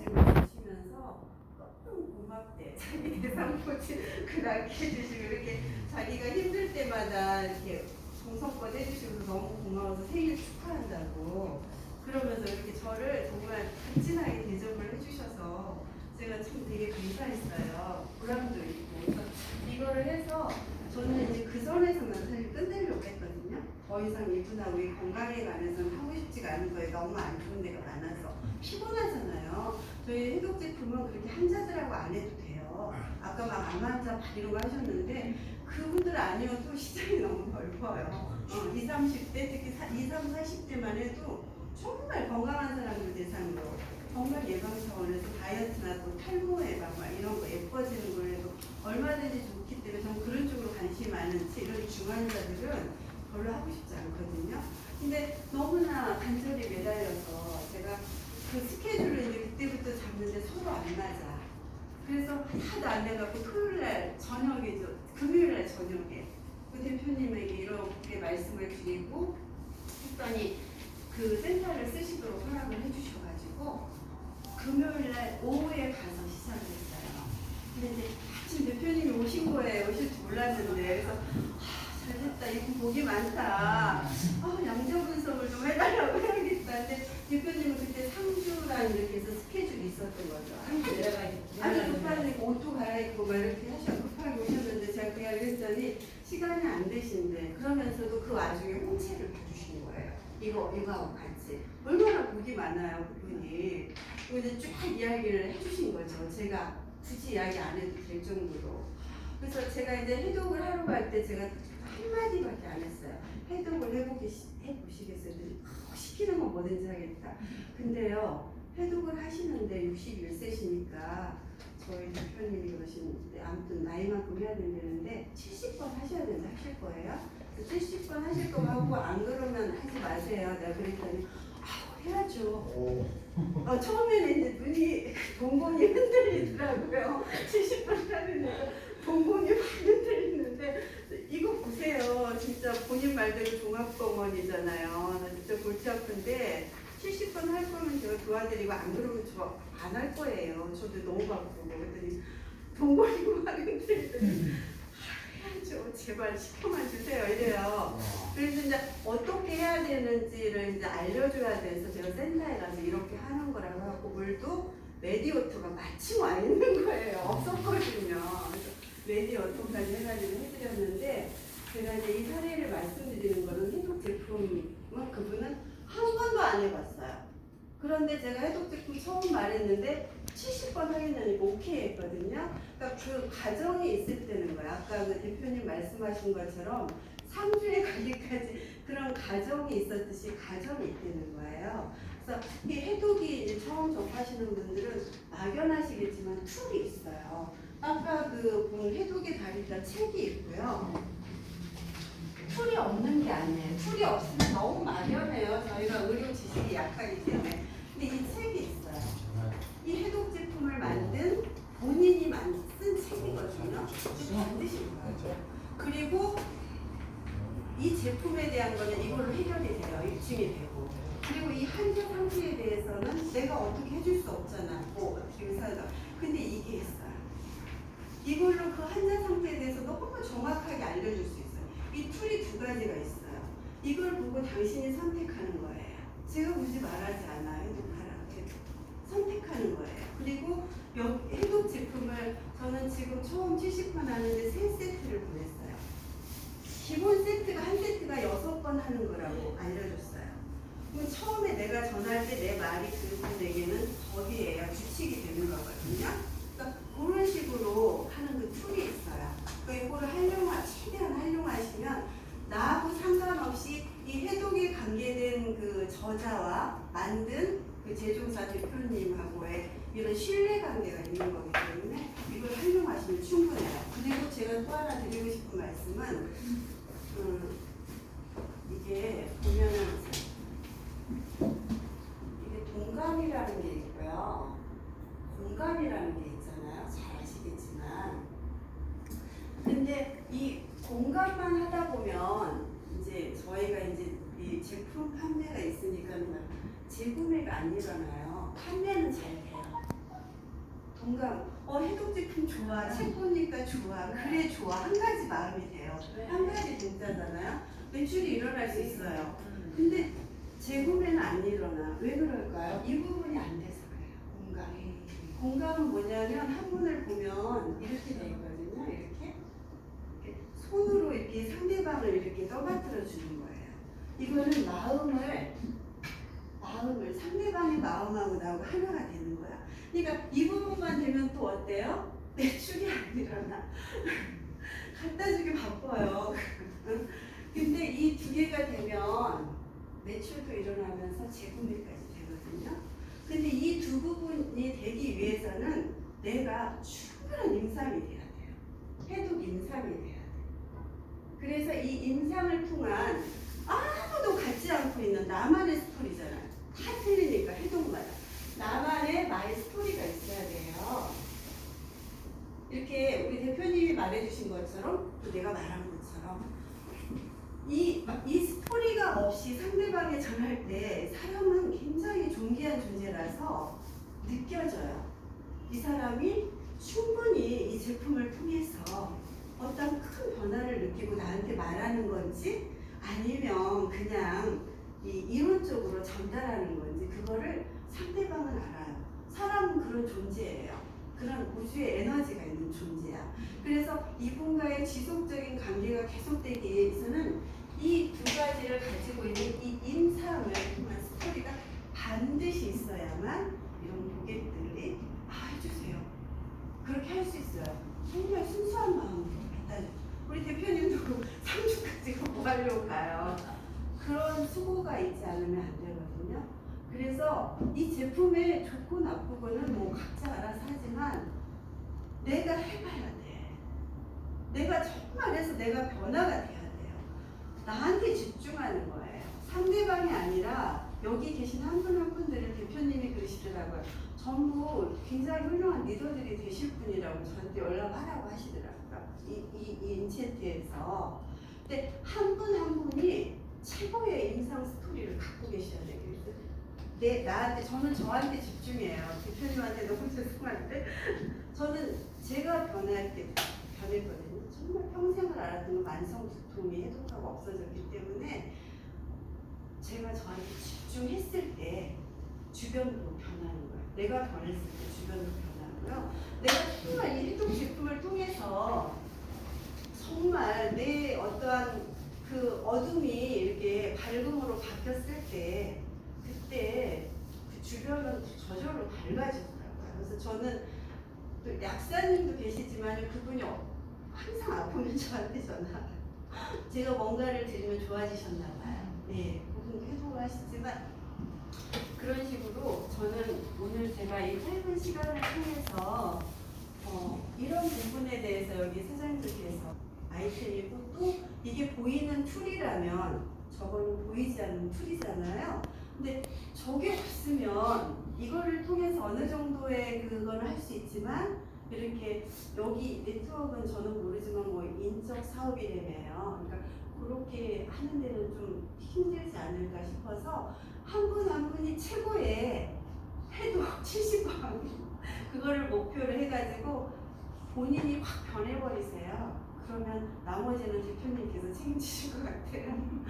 가지고 주시면서 너무 고맙대. 자기 대상 코치 그렇게 해주시고 이렇게 자기가 힘들 때마다 이렇게 정성껏 해주시면서 너무 고마워서 생일 축하한다고 그러면서 이렇게 저를 정말 간지나게 대접을 해주셔서 제가 참 되게 감사했어요. 보람도 있고 그래서 이거를 해서 저는 이제 그 선에서만 사실 끝내려고 했거든요. 더 이상 이분하고 이 건강에 관해서는 하고 싶지가 않은 거예요. 너무 안 좋은 데가 많아서 피곤하잖아요. 저희 해독 제품은 그렇게 환자들하고 안 해도 돼요. 아까 막 이런 거 하셨는데 그분들 아니어도 시장이 너무 넓어요. 어, 20, 30대 특히 20, 30, 40대만 해도 정말 건강한 사람들 대상으로 정말 예방 차원에서 다이어트나 또 탈모 예방 막 이런 거 예뻐지는 거에도 얼마든지 좋기 때문에 저는 그런 쪽으로 관심이 많은 제 이런 중환자들은 별로 하고 싶지 않거든요. 근데 너무나 간절히 매달려서 제가 그 스케줄을 이제 그때부터 잡는데 서로 안 맞아. 그래서 하도 안 돼갖고 토요일 날 저녁에 저 금요일 날 저녁에 그 대표님에게 이렇게 말씀을 드리고 했더니 그 센터를 쓰시도록 허락을 해주셔가지고 금요일 날 오후에 가서 시작을 했어요. 근데 이제 마침 대표님이 오신 거예요. 오실 줄 몰랐는데 그래서 아, 잘됐다. 이분 복이 많다. 아, 양자 분석을 좀 해달라고 해 야겠다. 근데 대표님은 그때 상주랑 이렇게 해서 스케줄이 있었던 거죠. 한국 내려가 있 아주 급하게 옷도 갈아입고 막 이렇게 하셔 급하게 오셨는데 제가 그냥 그랬더니 시간이 안 되신데 그러면서도 그 와중에 홍채를 봐주시는 거예요. 이거 이거하고 같이 얼마나 복이 많아요 그분이. 이제 쭉 이야기를 해주신 거죠. 제가 굳이 이야기 안 해도 될 정도로. 그래서 제가 이제 해독을 하러 갈 때 제가 한마디밖에 안 했어요. 해독을 해보기, 해보시겠어요? 시키는 건 뭐든지 하겠다. 근데요, 해독을 하시는데 61세시니까 저희 대표님이 그러시는데 아무튼 나이만큼 해야 된다는데 70번 하셔야 된다 하실 거예요. 그래서 70번 하실 거고 하고 안 그러면 하지 마세요. 내가 그랬더니 아 해야죠. 어, 처음에는 이제 눈이 동공이 흔들리더라고요. 70번 하는데 동공이 확 흔들리는데 이거 보세요. 진짜 본인 말대로 종합병원이잖아요. 나 진짜 골치 아픈데 70번 할 거면 제가 도와드리고 안 그러면 저 안 할 거예요. 저도 너무 바쁘고 그랬더니 흔들리더니 아, 해야죠. 제발 시켜만 주세요. 이래요. 그래서 이제 어떻게 해야 되는지를 이제 알려줘야 돼서 제가 센터에 가서 이렇게 하는 거라고 하고 물도 메디오토가 마침 와 있는. 그래서 메디오토까지 해가지고 해드렸는데 제가 이제 이 사례를 말씀드리는 거는 해독 제품은 그분은 한 번도 안 해봤어요. 그런데 제가 해독 제품 처음 말했는데 70번 하겠냐니까 오케이 했거든요. 그러니까 그 과정이 있을 때는 거예요. 아까 그 대표님 말씀하신 것처럼 3주에 가기까지 그런 과정이 있었듯이 과정이 있다는 거예요. 그래서 이 해독이 처음 접하시는 분들은 막연하시겠지만 툴이 있어요. 아까 그본 해독의 달이다 책이 있고요. 툴이 없는 게 아니에요. 툴이 없으면 너무 막연해요. 저희가 의료 지식이 약하기 때문에. 근데 이 책이 있어요. 이 해독 제품을 만든 본인이 만- 쓴 책이거든요. 이거 반드시 읽어요. 그리고 이 제품에 대한 거는 이걸로 해결이 돼요. 입증이 되고. 그리고 이 환자 상태에 대해서는 내가 어떻게 해줄 수 없잖아. 뭐 어떻게 의사가. 근데 이게 있어요. 이걸로 그 환자 상태에 대해서 너무 정확하게 알려줄 수 있어요. 이 툴이 두 가지가 있어요. 이걸 보고 당신이 선택하는 거예요. 제가 굳이 말하지 않아요. 해독하라. 선택하는 거예요. 그리고 여- 해독 제품을 저는 지금 처음 70번 하는데 세 세트를 보냈어요. 기본 세트가 한 세트가 여섯 번 하는 거라고 알려줬어요. 그럼 처음에 내가 전할 때 내 말이 그분에게는 법이에요. 규칙이 되는 거거든요. 그러니까 그런 식으로 하는 그 툴이 있어요. 그러니까 이거를 활용하, 최대한 활용하시면 나하고 상관없이 이 해독에 관계된 그 저자와 만든 그 제조사 대표님하고의 이런 신뢰 관계가 있는 거기 때문에 이걸 활용하시면 충분해요. 그리고 제가 또 하나 드리고 싶은 말씀은 음, 이게 보면은 이게 동감이라는 게 있고요. 공감이라는 게 있잖아요. 잘 아시겠지만. 근데 이 공감만 하다 보면 이제 저희가 이제 이 제품 판매가 있으니까 재구매가 안 일어나요. 판매는 잘 돼요. 공감. 어 해독 제품 좋아. 책 보니까 좋아. 그래 좋아. 한 가지 마음이 돼요. 네. 한 가지 진짜잖아요. 매출이 일어날 수 있어요. 음. 근데 재구매는 안 일어나. 왜 그럴까요? 이 부분이 안 돼서 그래요. 공감. 공감은 뭐냐면 이렇게 돼 있거든요. 이렇게. 이렇게 손으로 이렇게 상대방을 이렇게 떠받들어 주는 거예요. 이거는 마음을 마음을 상대방의 마음하고 나하고 하나가 되는 거야. 그러니까 이 부분만 되면 또 어때요? 매출이 안 일어나. 갖다 주기 바빠요. 근데 이 두 개가 되면 매출도 일어나면서 재구매까지 되거든요. 근데 이 두 부분이 되기 위해서는 내가 충분한 임상이 돼야 돼요. 해독 임상이 돼야 돼요. 그래서 이 임상을 통한 아무도 갖지 않고 있는 나만의 스토리잖아요. 다 틀리니까 해독마다. 나만의 마의 스토리가 있어야 돼요. 이렇게 우리 대표님이 말해주신 것처럼 또 내가 말한 것처럼 이, 이 스토리가 없이 상대방에 전할 때 사람은 굉장히 존귀한 존재라서 느껴져요. 이 사람이 충분히 이 제품을 통해서 어떤 큰 변화를 느끼고 나한테 말하는 건지 아니면 그냥 이 이론적으로 전달하는 건지 그거를 상대방은 알아요. 사람은 그런 존재예요. 그런 우주의 에너지가 있는 존재야. 그래서 이분과의 지속적인 관계가 계속되기 위해서는 이 두 가지를 가지고 있는 이 임상을 통한 스토리가 반드시 있어야만 이런 고객들이 아 해주세요. 그렇게 할 수 있어요. 정말 순수한 마음으로 갖다 줘. 우리 대표님도 3주까지 뭐 하려고 가요. 그런 수고가 있지 않으면 안 되거든요. 그래서 이 제품의 좋고 나쁘고는 뭐 각자 알아서 하지만 내가 해봐야 돼. 내가 정말 해서 내가 변화가 돼야 돼요. 나한테 집중하는 거예요. 상대방이 아니라 여기 계신 한 분한 분들을 대표님이 그러시더라고요. 전부 굉장히 훌륭한 리더들이 되실 분이라고 저한테 연락하라고 하시더라고요. 이, 이, 이 인체트에서. 근데 한 분한 분이 최고의 임상 스토리를 갖고 계셔야. 그래서 내 나한테 저는 저한테 집중해요. 대표님한테 너무 죄송한데 저는 제가 변할 때 변했거든요. 정말 평생을 알았던 건 만성 두통이 해독하고 없어졌기 때문에 제가 저한테 집중했을 때 주변으로 변하는 거예요. 내가 변했을 때 주변으로 변하고요. 내가 정말 이 해독 제품을 통해서 정말 내 어떠한 그 어둠이 이렇게 밝음으로 바뀌었을 때 그때 그 주변은 저절로 밝아지더라고요. 그래서 저는 또 약사님도 계시지만 그분이 어- 항상 아프면 저한테 전화. 제가 뭔가를 드리면 좋아지셨나 봐요. 예, 그분 해독을 하시지만 그런 식으로 저는 오늘 제가 이 짧은 시간을 통해서 어, 이런 부분에 대해서 여기 사장님들께서 아이템이고 또 이게 보이는 툴이라면 저거는 보이지 않는 툴이잖아요. 근데 저게 없으면 이거를 통해서 어느 정도의 그걸 할수 있지만 이렇게 여기 네트워크는 저는 모르지만 뭐 인적 사업이라며요. 그러니까 그렇게 하는 데는 좀 힘들지 않을까 싶어서 한 분한 분이 최고의 해도 70번 그거를 목표를 해가지고 본인이 확 변해버리세요. 그러면 나머지는 대표님께서 책임지실 것 같아요.